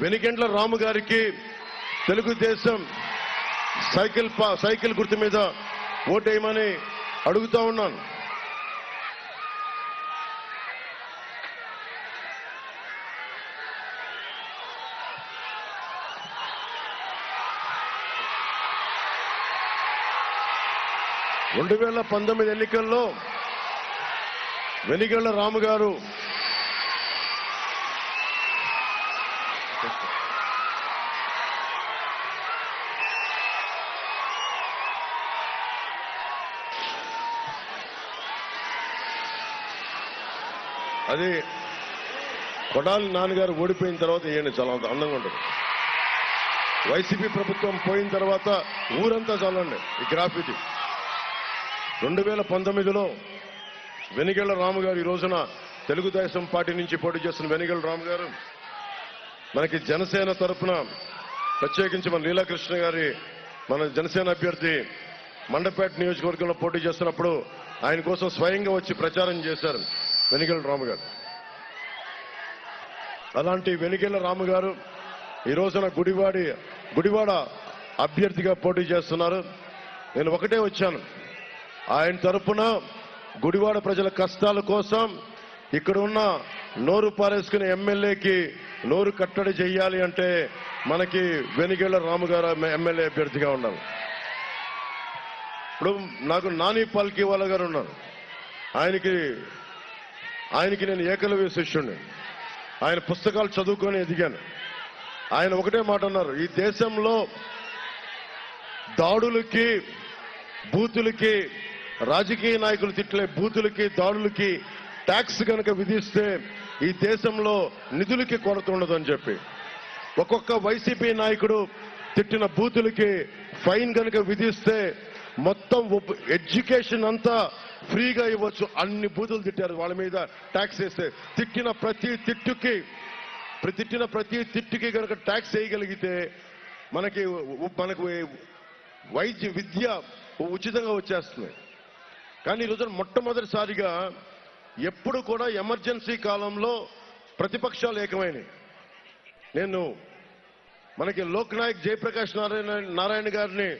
వెనిగండ్ల రాము గారికి Telugu Desam cycle cycle గుర్తు మీద ఓటేయమని అడుగుతా ఉన్నాను. రెండు వేల పంతొమ్మిది ఎన్నికల్లో వెనిగళ్ళ రాము గారు అది కొడాలి నాన్నగారు ఓడిపోయిన తర్వాత ఈయన చాలా అందంగా ఉంటుంది. వైసీపీ ప్రభుత్వం పోయిన తర్వాత ఊరంతా చాలండి ఈ గ్రాఫ్ రెండు వేల పంతొమ్మిదిలో వెనిగళ్ళ రాము గారు ఈ రోజున తెలుగుదేశం పార్టీ నుంచి పోటీ చేస్తున్న వెనిగళ్ళ రాము గారు మనకి జనసేన తరఫున ప్రత్యేకించి మన లీలాకృష్ణ గారి మన జనసేన అభ్యర్థి మండపేట నియోజకవర్గంలో పోటీ చేస్తున్నప్పుడు ఆయన కోసం స్వయంగా వచ్చి ప్రచారం చేశారు వెనిగళ్ళ రాము గారు. అలాంటి వెనిగళ్ళ రాము గారు ఈ రోజున గుడివాడి గుడివాడ అభ్యర్థిగా పోటీ చేస్తున్నారు. నేను ఒకటే వచ్చాను. ఆయన తరపున గుడివాడ ప్రజల కష్టాల కోసం ఇక్కడ ఉన్న నోరు పారేసుకునే ఎమ్మెల్యేకి నోరు కట్టడి చేయాలి అంటే మనకి వెనిగేళ్ళ రాము గారు ఎమ్మెల్యే అభ్యర్థిగా ఉన్నారు. ఇప్పుడు నాకు నాని పాల్కి వాళ్ళ గారు ఉన్నారు. ఆయనకి ఆయనకి నేను ఏకలవ్య శిష్యుణ్ణి. ఆయన పుస్తకాలు చదువుకొని ఎదిగాను. ఆయన ఒకటే మాట అన్నారు ఈ దేశంలో దాడులకి బూతులకి రాజకీయ నాయకులు తిట్లే బూతులకి దాడులకి ట్యాక్స్ కనుక విధిస్తే ఈ దేశంలో నిధులకి కొరత ఉండదని చెప్పి. ఒక్కొక్క వైసీపీ నాయకుడు తిట్టిన బూతులకి ఫైన్ కనుక విధిస్తే మొత్తం ఎడ్యుకేషన్ అంతా ఫ్రీగా ఇవ్వచ్చు. అన్ని బూతులు తిట్టారు. వాళ్ళ మీద ట్యాక్స్ వేస్తే తిట్టిన ప్రతి తిట్టుకి ప్రతి తిట్టిన ప్రతి తిట్టుకి కనుక ట్యాక్స్ వేయగలిగితే మనకి మనకు వైద్య విద్య ఉచితంగా వచ్చేస్తుంది. కానీ ఈ మొట్టమొదటిసారిగా ఎప్పుడు కూడా ఎమర్జెన్సీ కాలంలో ప్రతిపక్షాలు ఏకమైనవి. నేను మనకి లోక్ నాయక్ జయప్రకాష్ నారాయణ నారాయణ గారిని